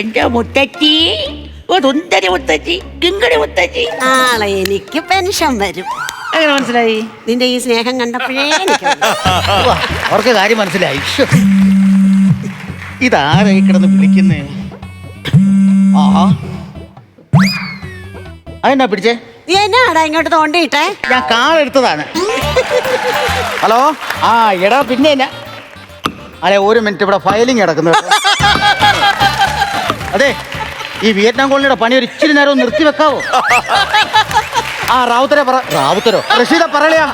എന്റെ മുത്തച്ചി. ഓ സുന്ദരി മുത്തച്ചി കിങ്കടി മുത്തച്ചി. നാളെ എനിക്ക് പെൻഷൻ വരും. എങ്ങനെ മനസ്സിലായി? നിന്റെ ഈ സ്നേഹം കണ്ടപ്പോഴേ എനിക്ക്. ഉവ്വ, അവർക്ക് കാര്യം മനസ്സിലായി. ശ്ശോ. ഇതാരായി കിടന്ന് വിളിക്കുന്നേ? ആ അതെന്നാ പിടിച്ചേ? നീ എന്നാടാ ഇങ്ങോട്ട് തോണ്ടിയിട്ടെ? ഞാൻ കാളെടുത്തതാണ് ഹലോ? ആ എടാ പിന്നെ അല്ലെ അതെ ഒരു മിനിറ്റ് ഇവിടെ ഫയലിംഗ് കിടക്കുന്നു കേട്ടോ. അതെ ഈ വിയറ്റ്നാം കോളനിയുടെ പണി ഒരു ഇച്ചിരി നേരം നിർത്തി വെക്കാവോ? ആ റാവുത്തരെ പറ റാവുത്തരോ? റഷീദ പറയലയാ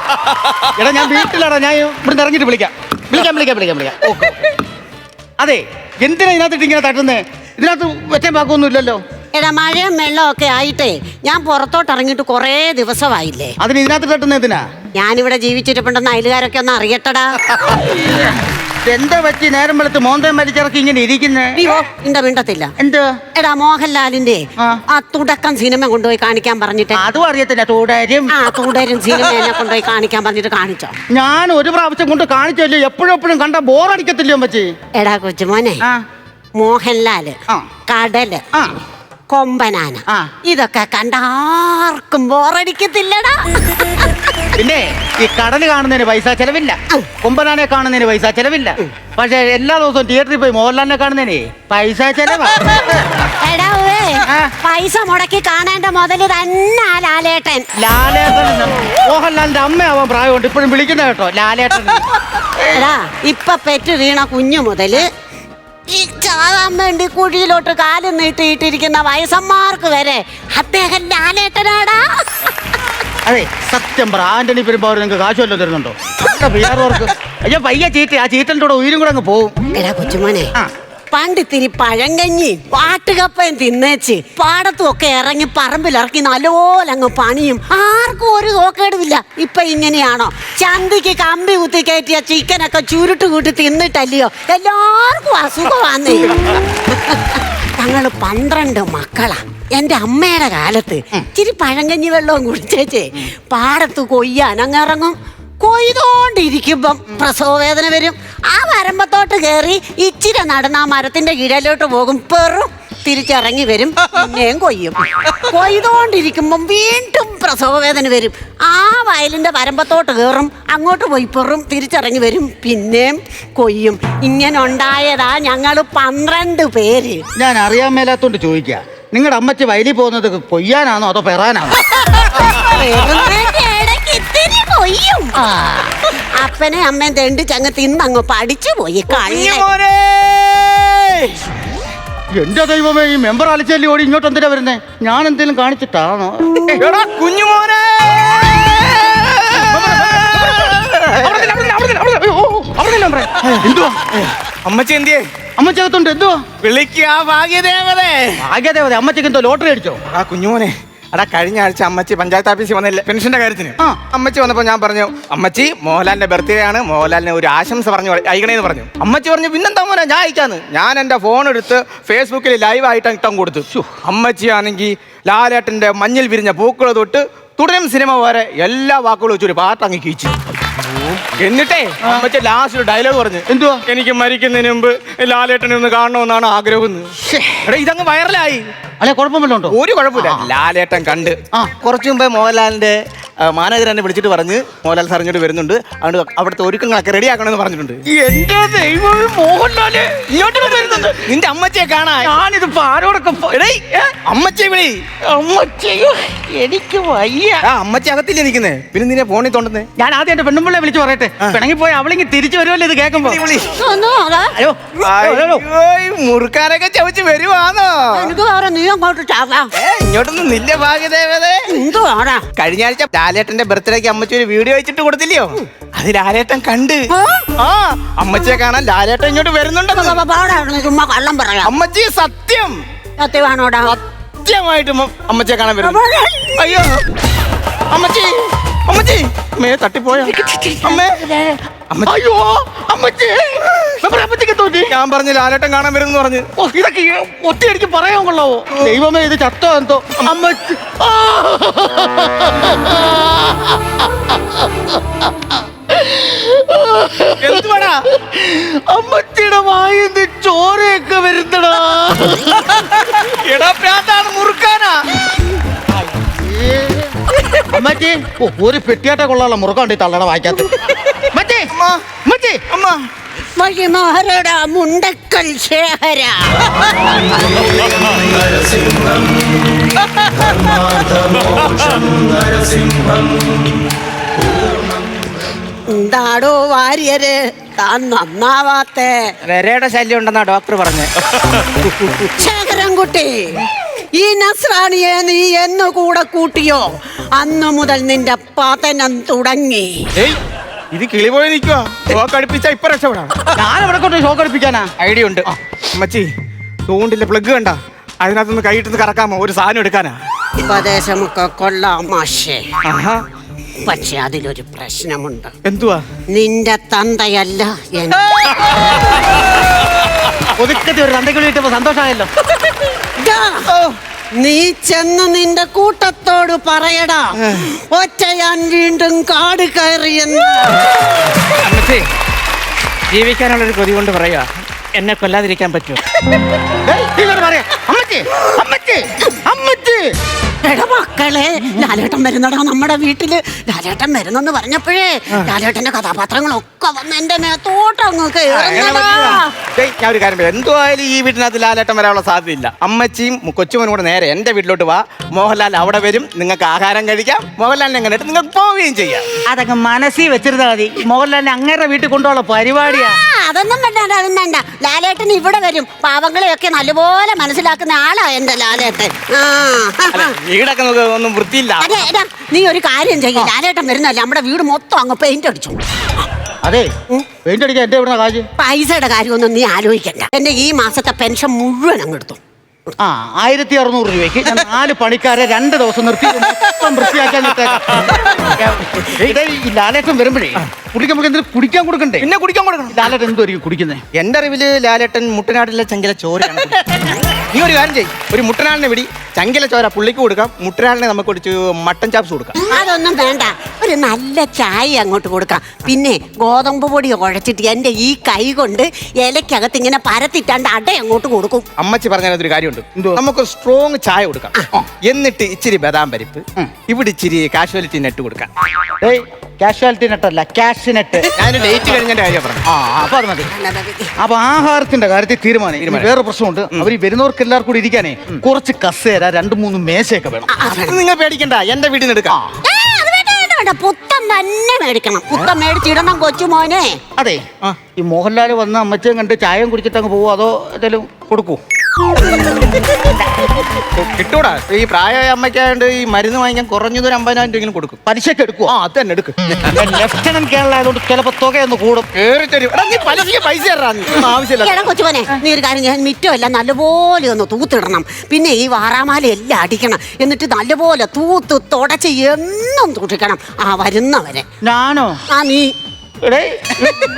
എടാ ഞാൻ വീട്ടിലാടാ ഞാൻ ഇവിടുന്ന് ഇറങ്ങിയിട്ട് വിളിക്കാം. വിളിക്കാം വിളിക്കാം വിളിക്കാം വിളിക്കാം. ഓക്കെ അതെ എന്തിനാ ഇതിനകത്തിട്ട് ഇങ്ങനെ തട്ടുന്നേ? ഇതിനകത്ത് വെറ്റം പാക്കൊന്നും ഇല്ലല്ലോ. എടാ മഴയും വെള്ളവും ഒക്കെ ആയിട്ടേ ഞാൻ പുറത്തോട്ട് ഇറങ്ങിയിട്ട് കുറേ ദിവസമായില്ലേ? അതിന് ഇതിനകത്ത് തട്ടുന്ന എന്തിനാ? ഞാനിവിടെ ജീവിച്ചിട്ടുണ്ടെന്ന് അയലുകാരൊക്കെ ഒന്ന് അറിയട്ടടാ. എന്താ പറ്റി? നേരം വെളുത്ത് മോന്തം മരിച്ചിറക്കി ഇങ്ങനെ ഇരിക്കുന്നേ? അയ്യോ ഇണ്ട മിണ്ടത്തില്ല. എന്ത്? എടാ മോഹൻലാലിന്റെ ആ. ആ തുടക്കം സിനിമ കൊണ്ടുപോയി കാണിക്കാൻ പറഞ്ഞിട്ട്. അതും അറിയത്തില്ല. തുടരും. ആ തുടരും. സിനിമ എന്നെ കൊണ്ടുപോയി കാണിക്കാൻ പറഞ്ഞിട്ട് കാണിച്ചോ. ഞാൻ ഒരു പ്രാവശ്യം കൊണ്ട് കാണിച്ചല്ലേ എപ്പോഴും എപ്പോഴും കണ്ട ബോറടിക്കത്തില്ലയോ പറ്റി എടാ കൊച്ചുമോനെ. ആ. മോഹൻലാൽ ആ. കടൽ ആ. കൊമ്പനാന. ഇതൊക്കെ കണ്ട ആർക്കും ബോറടിക്കത്തില്ലടാ. പിന്നെ ഈ കടൽ കാണുന്നതിന് പൈസ ചെലവില്ല. കൊമ്പനാനെ കാണുന്നതിന് പൈസ ചെലവില്ല. പക്ഷെ എല്ലാ ദിവസവും തിയേറ്ററിൽ പോയി മോഹൻലാലിനെ കാണുന്നതിന് പൈസ ചെലവാ. പൈസ മുടക്കി കാണേണ്ട മുതൽ തന്നെ ലാലേട്ടൻ. ലാലേട്ടൻ മോഹൻലാലിന്റെ അമ്മയാവാൻ പ്രായമുണ്ട്. ഇപ്പോഴും വിളിക്കുന്ന കേട്ടോ ലാലേട്ടൻ. എടാ ഇപ്പൊ പെറ്റ് വീണ കുഞ്ഞു മുതൽ ഈ ചാകാൻ വേണ്ടി കുഴിയിലോട്ട് കാൽ നീട്ടിയിട്ടിരിക്കുന്ന വയസ്സന്മാർക്ക് വരെ അദ്ദേഹം ലാലേട്ടനാടാ അതെ സത്യം പറ. ആന്റണി പെരുമ്പാവൂർ നിങ്ങൾക്ക് കാശ് വല്ലതും തരുന്നുണ്ടോ? അയ്യോ പയ്യ ചീറ്റ ആ ചീറ്റലിന്റെ കൂടെ ഉയരും കൂടെ അങ്ങ് പോവും. എടാ കൊച്ചുമോനെ. ആ. പണ്ടിത്തിരി പഴങ്കഞ്ഞി വാട്ടുകപ്പയും തിന്നേച്ച് പാടത്തും ഒക്കെ ഇറങ്ങി പറമ്പിലിറക്കി നല്ലോലെ അങ്ങ് പണിയും. ആർക്കും ഒരു നോക്കേടുമില്ല ഇപ്പൊ ഇങ്ങനെയാണോ? ചന്തിക്ക് കമ്പി കുത്തി കയറ്റിയ ചിക്കനൊക്കെ ചുരുട്ട് കൂട്ടി തിന്നിട്ടല്ലയോ? എല്ലാവർക്കും അസുഖമാന്നേ. ഞങ്ങൾ പന്ത്രണ്ട് മക്കളാ. എന്റെ അമ്മയുടെ കാലത്ത് ഇച്ചിരി പഴങ്കഞ്ഞി വെള്ളവും കുടിച്ചേച്ചേ. പാടത്ത് കൊയ്യാൻ അങ്ങിറങ്ങും കൊയ്തോണ്ടിരിക്കുമ്പം പ്രസവ വേദന വരും. ആ വരമ്പത്തോട്ട് കയറി ഇച്ചിരി നടന്ന് ആ മരത്തിന്റെ കീഴിലോട്ട് പോകും. പെറും തിരിച്ചിറങ്ങി വരും. പിന്നെയും കൊയ്യും. കൊയ്തോണ്ടിരിക്കുമ്പം വീണ്ടും പ്രസവ വേദന വരും. ആ വയലിന്റെ വരമ്പത്തോട്ട് കയറും അങ്ങോട്ട് പോയി പെറും തിരിച്ചിറങ്ങി വരും. പിന്നെയും കൊയ്യും. ഇങ്ങനെ ഉണ്ടായതാ ഞങ്ങൾ പന്ത്രണ്ട് പേര്. ഞാൻ അറിയാൻ മേലാത്തോണ്ട് ചോദിക്കുക നിങ്ങളുടെ അമ്മച്ചി വയലിൽ പോകുന്നത് കൊയ്യാനാണോ അതോ പെറാനാണോ? കൊയ്യും. അപ്പനെ അമ്മയും രണ്ട് ചങ്ങ തിന്നങ്ങ് പഠിച്ചു പോയി കള്ളേ എന്റെ ദൈവമേ ഈ മെമ്പർ അലച്ചല്ലി ഓടി ഇങ്ങോട്ട് എന്തിനാ വരുന്നേ? ഞാൻ എന്തെങ്കിലും കാണിച്ചിട്ടാണോ? എടാ കുഞ്ഞുമോനെ എന്തുവാ? അമ്മച്ചി എന്തിയേ? അമ്മച്ചകത്തുണ്ട് എന്തുവാ? വിളിക്കുക ഭാഗ്യദേവതേ. ഭാഗ്യദേവത അമ്മച്ചക്ക് എന്തോ ലോട്ടറി അടിച്ചോ? ആ കുഞ്ഞുമോനെ അടാ കഴിഞ്ഞ ആഴ്ച അമ്മച്ചി പഞ്ചായത്ത് ഓഫീസിൽ വന്നില്ല? പെൻഷന്റെ കാര്യത്തിന്. ആ. അമ്മച്ചി വന്നപ്പോ ഞാൻ പറഞ്ഞു അമ്മച്ചി മോഹൻലാലിന്റെ ബർത്ത്ഡേ ആണ്. മോഹൻലാലിന് ഒരു ആശംസ പറഞ്ഞു അയക്കണേന്ന് പറഞ്ഞു. അമ്മച്ചി പറഞ്ഞു പിന്നെന്താ മോനെ ഞാൻ അയക്കാന്ന്. ഞാൻ എന്റെ ഫോൺ എടുത്ത് ഫേസ്ബുക്കിൽ ലൈവ് ആയിട്ട് ഇട്ടം കൊടുത്തു. അമ്മച്ചി ആണെങ്കിൽ ലാലേട്ടന്റെ മഞ്ഞിൽ വിരിഞ്ഞ പൂക്കൾ തൊട്ട് തുടരും സിനിമ വരെ എല്ലാ വാക്കുകളും വെച്ചൊരു ഒരു പാട്ട് അങ്ങ് കീച്ചു. എന്നിട്ടേ അമ്മച്ച ലാസ്റ്റ് ഒരു ഡയലോഗ് പറഞ്ഞു എന്തുവാ? എനിക്ക് മരിക്കുന്നതിന് മുമ്പ് ലാലേട്ടനെ ഒന്ന് കാണണമെന്നാണ് ആഗ്രഹം എന്ന്. എടാ ഇതങ്ങ് വൈറലായി അല്ലെ കുഴപ്പം വല്ലതും ഉണ്ടോ ഒരു കുഴപ്പമില്ല. ലാലേട്ടൻ കണ്ട്. ആ. കുറച്ചു മുമ്പേ മോഹൻലാലിന്റെ മാനേജർ എന്നെ വിളിച്ചിട്ട് പറഞ്ഞ് മോഹൻലാൽ സാർ ഇങ്ങോട്ട് വരുന്നുണ്ട്. അതുകൊണ്ട് അവിടുത്തെ ഒരുക്കങ്ങളൊക്കെ റെഡി ആക്കണമെന്ന് പറഞ്ഞിട്ടുണ്ട്. എന്റെ ദൈവം മോഹൻലാൽ ഇങ്ങോട്ട് വരുന്നുണ്ട്. നിന്റെ അമ്മച്ചിയെ കാണാൻ. ഞാനിതിപ്പോ ആരോടൊക്കെ അമ്മച്ചിയെ വിളി. അമ്മച്ചയോ എനിക്ക് വയ്യ. ആ അമ്മച്ചി അകത്തില്ല നിൽക്കുന്നേ? പിന്നെ നിന്നെ ഫോണിൽ തോണ്ടുന്നേ. ഞാൻ ആദ്യം എന്റെ പെണ്ണുമ്പിള്ളെ വിളിച്ചു പറയട്ടെ. പിണങ്ങി പോയി അവളിങ്ങി തിരിച്ചു വരുമല്ലോ ഇത് കേൾക്കുമ്പോ? മുറുക്കാനൊക്കെ ചവച്ച് വരുവാണോ എനിക്ക് നീ അങ്ങോട്ട് ഇങ്ങോട്ടൊന്നും നില്ല ഭാഗ്യദേവതേ. എന്തുവാടാ? കഴിഞ്ഞ ആഴ്ച ലാലേട്ടന്റെ ബർത്ത്ഡേക്ക് അമ്മച്ചി ഒരു വീഡിയോ വെച്ചിട്ട് കൊടുത്തില്ലയോ? അത് ലാലേട്ടൻ കണ്ട്. ആ? അമ്മച്ചിയെ കാണാൻ ലാലേട്ടൻ ഇങ്ങോട്ട് വരുന്നുണ്ടെന്ന്. ചുമ്മാ കള്ളം പറയാം. അമ്മച്ചി സത്യം. സത്യമാണോടാ? സത്യമായിട്ട് അമ്മച്ചിയെ കാണാൻ വരും. അയ്യോ. അമ്മച്ചി അമ്മച്ചി. അമ്മയെ തട്ടിപ്പോയോ? അമ്മേ അയ്യോ അമ്മച്ചി. ഞാൻ പറഞ്ഞു ലാലേട്ടൻ കാണാൻ വരും പറഞ്ഞു. ഓ ഇതൊക്കെ ഒറ്റയടിക്ക് പറയാൻ കൊള്ളാവോ? ദൈവമേ ഇത് ചത്തോ എന്തോ? അമ്മ അമ്മച്ചിയുടെ വായി ചോരയൊക്കെ വരുന്നടാ. മുറുക്കാനാ. അമ്മച്ചി ഒരു പെട്ടിയാട്ടെ കൊള്ളാലോ മുറുക്കാണ്ട് തള്ളട വായിക്കാത്ത മറ്റേ മറ്റേ അമ്മ. വഴിമാറട മുണ്ടക്കൽ ശേഖര. എന്താടോ വാര്യര്? താൻ നന്നാവാത്തേ. വരയുടെ ശല്യം ഉണ്ടെന്നാ ഡോക്ടർ പറഞ്ഞു. ശേഖരൻകുട്ടി ഈ നസ്രാണിയെ നീ എന്നു കൂടെ കൂട്ടിയോ? അന്നു മുതൽ നിന്റെ പതനം തുടങ്ങി. ഏയ് ഇത് കിളി പോയി ഷോക്ക് അടുപ്പിച്ചാ ഇപ്പൊ രക്ഷപ്പെടാം. ഞാൻ എവിടെ കൊണ്ട് ഷോക്ക് അടുപ്പിക്കാനാ. ഐഡിയ ഉണ്ട്. അമ്മച്ചി തൂണ്ടില്ല പ്ലഗ് കണ്ട? അതിനകത്തുനിന്ന് കൈയിട്ടൊന്ന് കറക്കാമോ? ഒരു സാധനം എടുക്കാനാ? ഉപദേശമൊക്കെ കൊള്ളാം മാഷേ. ആഹാ. പക്ഷെ അതിലൊരു പ്രശ്നമുണ്ട്. എന്തുവാ? നിന്റെ തന്തയല്ല ഒതുക്കത്തി ഒരു തന്തയ്ക്കുള്ളി കിട്ടുമ്പോ സന്തോഷമായല്ലോ. നീ ചെന്ന് നിന്റെ കൂട്ടത്തോട് പറയടാ. ഒറ്റ ഞാൻ വീണ്ടും കാട് കയറിയെന്ന് അമ്മച്ചി ജീവിക്കാനുള്ള ഒരു കൊതി കൊണ്ട് പറയാ എന്നെ കൊല്ലാതിരിക്കാൻ പറ്റുമോ പറയാ അമ്മച്ചി അമ്മച്ചി അമ്മച്ചി. എടാ മക്കളെ ലാലേട്ടൻ വരുന്നടാ നമ്മുടെ വീട്ടിൽ. ലാലേട്ടൻ വരുന്നെന്ന് പറഞ്ഞപ്പോഴേ ലാലേട്ടന്റെ കഥാപാത്രങ്ങളൊക്കെ വന്ന് എന്റെ മേത്തോട്ടങ്ങ് കയറുന്നടാ ഡേയ്, ഞാൻ ഒരു കാര്യം എന്തോ ആയാലും ഈ വീട്ടിനകത്ത് ലാലേട്ടൻ വരാനുള്ള സാധ്യതയില്ല. അമ്മച്ചിയും കൊച്ചുമോനും കൂടെ നേരെ എന്റെ വീട്ടിലോട്ട് വാ. മോഹൻലാൽ അവിടെ വരും. നിങ്ങൾക്ക് ആഹാരം കഴിക്കാം. മോഹൻലാലിനെ കണ്ടിട്ട് നിങ്ങൾക്ക് പോവുകയും ചെയ്യാം. അതൊക്കെ മനസ്സിൽ വെച്ചിരുന്നാ മതി. മോഹൻലാലിനെ അങ്ങേരുടെ വീട്ടിൽ കൊണ്ടുള്ള പരിപാടിയാ. ആ, അതൊന്നും വേണ്ട അതൊന്നും വേണ്ട. ലാലേട്ടൻ ഇവിടെ വരും. പാവങ്ങളെയൊക്കെ നല്ലപോലെ മനസ്സിലാക്കുന്ന ആളാ എന്റെ ലാലേട്ടൻ. ആ അല്ല വീടൊക്കെ നമുക്ക് ഒന്നും വൃത്തിയില്ല. അതെ എടാ നീ ഒരു കാര്യം ചെയ്യ. ലാലേട്ടൻ വരുന്നല്ലേ നമ്മുടെ വീട് മൊത്തം അങ്ങ് പെയിന്റ് അടിച്ചു. അതെ പെയിന്റ് അടിക്കാൻ എന്റെ എവിടെ കാശ്? പൈസയുടെ കാര്യമൊന്നും നീ ആലോചിക്കണ്ട. എന്റെ ഈ മാസത്തെ പെൻഷൻ മുഴുവൻ അങ്ങ് എടുത്തു. ആ ആയിരത്തി അറുന്നൂറ് രൂപയ്ക്ക് ഞാൻ നാല് പണിക്കാരെ രണ്ട് ദിവസം നിർത്തി. മൊത്തം വൃത്തിയാക്കാൻ ഇട്ടേക്കാം. ഈ ലാലേട്ടൻ വരുമ്പോഴേ പുള്ളിക്ക് നമുക്ക് എന്തെങ്കിലും കുടിക്കാൻ കൊടുക്കണ്ടേ? പിന്നെ കുടിക്കാൻ കൊടുക്കണം. ലാലേട്ടൻ എന്തുമായിരിക്കും കുടിക്കുന്നത് എന്റെ അറിവിൽ ലാലേട്ടൻ മുട്ടനാട്ടിലെ ചങ്കില ചോരയാണ്. നീ ഒരു കാര്യം ചെയ്യ്. ഒരു മുട്ടനാടിനെ വിടി. ചങ്കില ചോര പുള്ളിക്ക് കൊടുക്കാം. മുട്ടനാടിനെ നമുക്ക് ഒരു മട്ടൻ ചാപ്സ് കൊടുക്കാം. അതൊന്നും വേണ്ട. ഒരു നല്ല ചായ അങ്ങോട്ട് കൊടുക്കാം പിന്നെ ഗോതമ്പ് പൊടി കുഴച്ചിട്ട് എന്റെ ഈ കൈ കൊണ്ട് ഇലക്കകത്ത് ഇങ്ങനെ പരത്തിട്ടാണ്ട് അട അങ്ങോട്ട് കൊടുക്കും. അമ്മച്ചി പറഞ്ഞതിനകത്തൊരു കാര്യമുണ്ട്. നമുക്ക് സ്ട്രോങ് ചായ കൊടുക്കാം. എന്നിട്ട് ഇച്ചിരി ബദാം പരിപ്പ് ഇവിടെ ഇച്ചിരി കാഷ്വാലിറ്റി നെറ്റ് കൊടുക്കാം. ഏയ് കാഷ്വാലിറ്റി നെട്ടല്ല ക്യാഷ് നെട്ട് ഞാൻ ഡേറ്റ് കഴിഞ്ഞ കാര്യം പറഞ്ഞു. ആ അപ്പൊ അത് മതി. അപ്പൊ ആഹാരത്തിന്റെ കാര്യത്തിൽ തീരുമാനം. വേറെ പ്രശ്നമുണ്ട്. അവർ വരുന്നവർക്ക് എല്ലാവർക്കും കൂടി ഇരിക്കാനേ കുറച്ച് കസേര രണ്ട് മൂന്ന് മേശയൊക്കെ വേണം. നിങ്ങൾ പേടിക്കണ്ട. എന്റെ വീടിന് എടുക്കാം. പൊട്ട തന്നെ മേടിക്കണം. കുത്ത മേടിച്ചിടണം കൊച്ചുമോനെ. അതെ. ആ. ഈ മോഹൻലാൽ വന്ന് അമ്മച്ചയും കണ്ട് ചായയും കുടിച്ചിട്ട് അങ്ങ് പോവോ? അതോ എന്തെങ്കിലും കൊടുക്കൂ. കിട്ടൂടാ. ഈ പ്രായമായ അമ്മയ്ക്കായോണ്ട് ഈ മരുന്ന് വാങ്ങിക്കാൻ കുറഞ്ഞത് ഒരു അമ്പതിനായിരം രൂപ കൊടുക്കും. പലിശക്ക് എടുക്കും ആ അത് തന്നെ എടുക്കും ലെഫ്റ്റനന്റ് കേരള ആയതുകൊണ്ട് ചിലപ്പോ തുകയൊന്ന് കൂടും. കേറി തരും. എടാ നീ പലിശക്ക് പൈസ ആവശ്യമില്ല. എടാ കൊച്ചുമോനെ നീ ഒരു കാര്യം ഞാൻ മിറ്റമല്ല നല്ലപോലെ ഒന്ന് തൂത്തിടണം. പിന്നെ ഈ വാറാമാല എല്ലാം അടിക്കണം. എന്നിട്ട് നല്ലപോലെ തൂത്ത് തുടച്ച് എന്നും തൂട്ടിക്കണം ആ വരുന്നവരെ ഞാനോ? ആ നീ. എടേ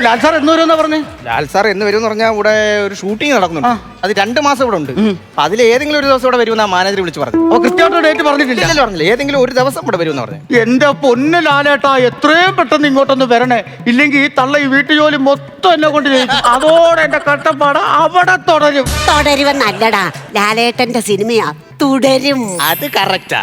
ലാൽ സാർ എന്ന് വരുമെന്നാ പറഞ്ഞേ? ലാൽ സാർ എന്ന് വരും എന്ന് പറഞ്ഞാൽ ഇവിടെ ഒരു ഷൂട്ടിംഗ് നടക്കുന്നുണ്ട്. അത് രണ്ട് മാസം ഇവിടെ ഉണ്ട്. അപ്പൊ അതിൽ ഏതെങ്കിലും ഒരു ദിവസം ഇവിടെ വരുമെന്നാ മാനേജർ വിളിച്ച് പറഞ്ഞു ഓ കൃത്യമായിട്ട് ഡേറ്റ് പറഞ്ഞിട്ടില്ല. ഇല്ലല്ലോ പറഞ്ഞില്ല. ഏതെങ്കിലും ഒരു ദിവസം ഇവിടെ വരുമെന്ന് പറഞ്ഞു എന്റെ പൊന്ന് ലാലേട്ടാ എത്രയും പെട്ടെന്ന് ഇങ്ങോട്ടൊന്ന് വരണേ. ഇല്ലെങ്കിൽ ഈ തള്ള ഈ വീട്ടു ജോലി മൊത്തം എന്നെ കൊണ്ട് ചെയ്യിക്കും അതോടെ എന്റെ കട്ടപ്പാട് അവിടെ തുടരും. തുടരുവെന്നല്ലടാ ലാലേട്ടന്റെ സിനിമയാ. തുടരും. അത് കറക്റ്റാ